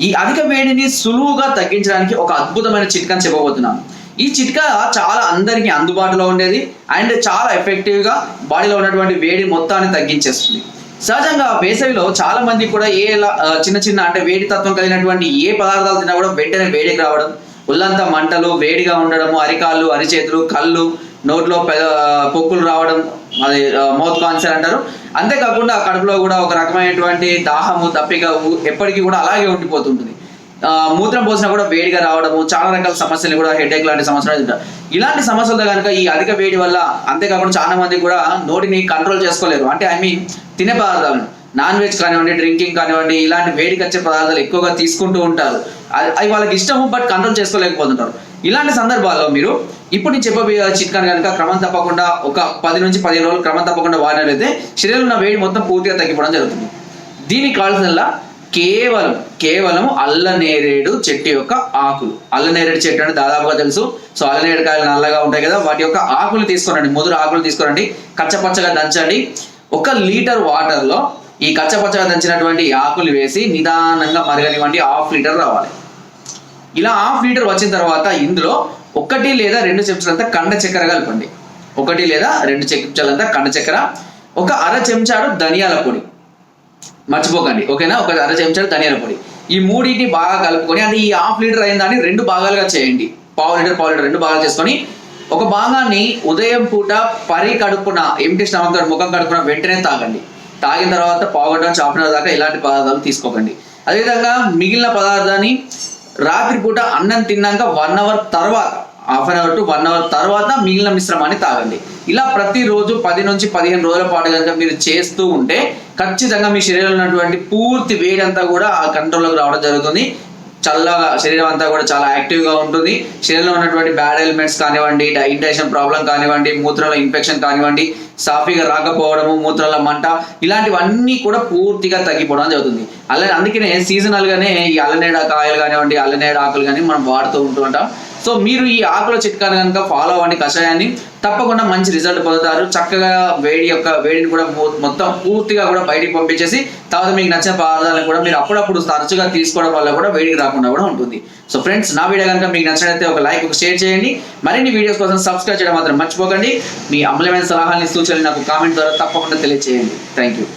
ఈ అధిక వేడిని సులువుగా తగ్గించడానికి ఒక అద్భుతమైన చిట్కాని చెప్పబోతున్నాను ఈ చిట్కా చాలా అందరికీ అందుబాటులో ఉండేది అండ్ చాలా ఎఫెక్టివ్గా బాడీలో ఉన్నటువంటి వేడి మొత్తాన్ని తగ్గించేస్తుంది. సహజంగా వేసవిలో చాలా మంది కూడా ఏ చిన్న చిన్న అంటే వేడి తత్వం కలిగినటువంటి ఏ పదార్థాలు తిన్నా కూడా వెంటనే వేడికి రావడం ఒళ్ళంతా మంటలు వేడిగా ఉండడము అరికాళ్ళు అరిచేతులు కళ్ళు నోట్లో పొక్కులు రావడం అది మౌత్ కాన్సర్ అంటారు. అంతేకాకుండా కడుపులో కూడా ఒక రకమైనటువంటి దాహము తప్పిక ఎప్పటికీ కూడా అలాగే ఉండిపోతుంటుంది. మూత్రం పోసినా కూడా వేడిగా రావడము చాలా రకాల సమస్యలు కూడా హెడేక్ లాంటి సమస్యలు ఉంటాయి. ఇలాంటి సమస్యలతో కనుక ఈ అధిక వేడి వల్ల అంతేకాకుండా చాలా మంది కూడా నోటిని కంట్రోల్ చేసుకోలేరు. అంటే ఐ మీన్ తినే పదార్థాలను నాన్ వెజ్ కానివ్వండి డ్రింకింగ్ కానివ్వండి ఇలాంటి వేడికి వచ్చే పదార్థాలు ఎక్కువగా తీసుకుంటూ ఉంటారు. అవి వాళ్ళకి ఇష్టము బట్ కంట్రోల్ చేసుకోలేకపోతుంటారు. ఇలాంటి సందర్భాల్లో మీరు ఇప్పుడు నేను చెప్పబోయే చిట్కాని కనుక క్రమం తప్పకుండా ఒక పది నుంచి పదిహేను రోజులు క్రమం తప్పకుండా వాడినట్లయితే శరీరంలో ఉన్న వేడి మొత్తం పూర్తిగా తగ్గిపోవడం జరుగుతుంది. దీనికి కావాల్సినలా కేవలం కేవలం అల్లనేరేడు చెట్టు యొక్క ఆకులు. అల్లనేరేడు చెట్టు అంటే దాదాపుగా తెలుసు. సో అల్లనేరేడు కాయలు నల్లగా ఉంటాయి కదా వాటి యొక్క ఆకులు తీసుకోరండి ముదురు ఆకులు తీసుకోరండి కచ్చపచ్చగా దంచండి. ఒక లీటర్ వాటర్లో ఈ కచ్చపచ్చగా దంచినటువంటి ఆకులు వేసి నిదానంగా మరగనివ్వండి. హాఫ్ లీటర్ రావాలి. ఇలా హాఫ్ లీటర్ వచ్చిన తర్వాత ఇందులో ఒకటి లేదా రెండు చెంచాలంతా కండ చక్కెర కలపండి. ఒకటి లేదా రెండు చెంచాలంతా కండ చక్కెర ఒక అర చెంచాడు ధనియాల పొడి. మర్చిపోకండి ఓకేనా? ఒక అర చెంచాడు ధనియాల పొడి. ఈ మూడింటిని బాగా కలుపుకొని అంటే ఈ హాఫ్ లీటర్ అయిన దాన్ని రెండు భాగాలుగా చేయండి. పావు లీటర్ పావు లీటర్ రెండు భాగాలు చేసుకొని ఒక భాగాన్ని ఉదయం పూట పరి కడుపున ఎంటీ స్టమక్ ముఖం కడుపున వెంటనే తాగండి. తాగిన తర్వాత పావు గంట నుంచి హాఫ్ అన్ అవర్ దాకా ఇలాంటి పదార్థాలు తీసుకోకండి. అదేవిధంగా మిగిలిన పదార్థాన్ని రాత్రిపూట అన్నం తిన్నాక వన్ అవర్ తర్వాత half an hour to one hour తర్వాత మిగిలిన మిశ్రమాన్ని తాగండి. ఇలా ప్రతిరోజు పది నుంచి పదిహేను రోజుల పాటు కనుక మీరు చేస్తూ ఉంటే ఖచ్చితంగా మీ శరీరంలో ఉన్నటువంటి పూర్తి వేడి అంతా కూడా ఆ కంట్రోల్లోకి రావడం జరుగుతుంది. చల్లగా శరీరం అంతా కూడా చాలా యాక్టివ్గా ఉంటుంది. శరీరంలో ఉన్నటువంటి బ్యాడ్ ఎలిమెంట్స్ కానివ్వండి డైజెషన్ ప్రాబ్లం కానివ్వండి మూత్రంలో ఇన్ఫెక్షన్ కానివ్వండి సాఫీగా రాకపోవడము మూత్రంలో మంట ఇలాంటివన్నీ కూడా పూర్తిగా తగ్గిపోవడం జరుగుతుంది. అలాగే అందుకనే సీజనల్గానే ఈ అల్లనేడ కాయలు కానివ్వండి అల్లనేడ ఆకులు కానీ మనం వాడుతూ ఉంటూ ఉంటాం. సో మీరు ఈ ఆకుల చిట్కాను కనుక ఫాలో అవ్వండి కషాయాన్ని. తప్పకుండా మంచి రిజల్ట్ పొందుతారు. చక్కగా వేడి యొక్క వేడిని కూడా మొత్తం పూర్తిగా కూడా బయటికి పంపించేసి తర్వాత మీకు నచ్చిన పదార్థాలను కూడా మీరు అప్పుడప్పుడు తరచుగా తీసుకోవడం వల్ల కూడా వేడికి రాకుండా కూడా ఉంటుంది. సో ఫ్రెండ్స్ నా వీడియో కనుక మీకు నచ్చినట్లయితే ఒక లైక్ ఒక షేర్ చేయండి. మరిన్ని వీడియోస్ కోసం సబ్స్క్రైబ్ చేయడం మాత్రం మర్చిపోకండి. మీ అమూల్యమైన సలహాలని సూచనలు నాకు కామెంట్ ద్వారా తప్పకుండా తెలియజేయండి థ్యాంక్ యూ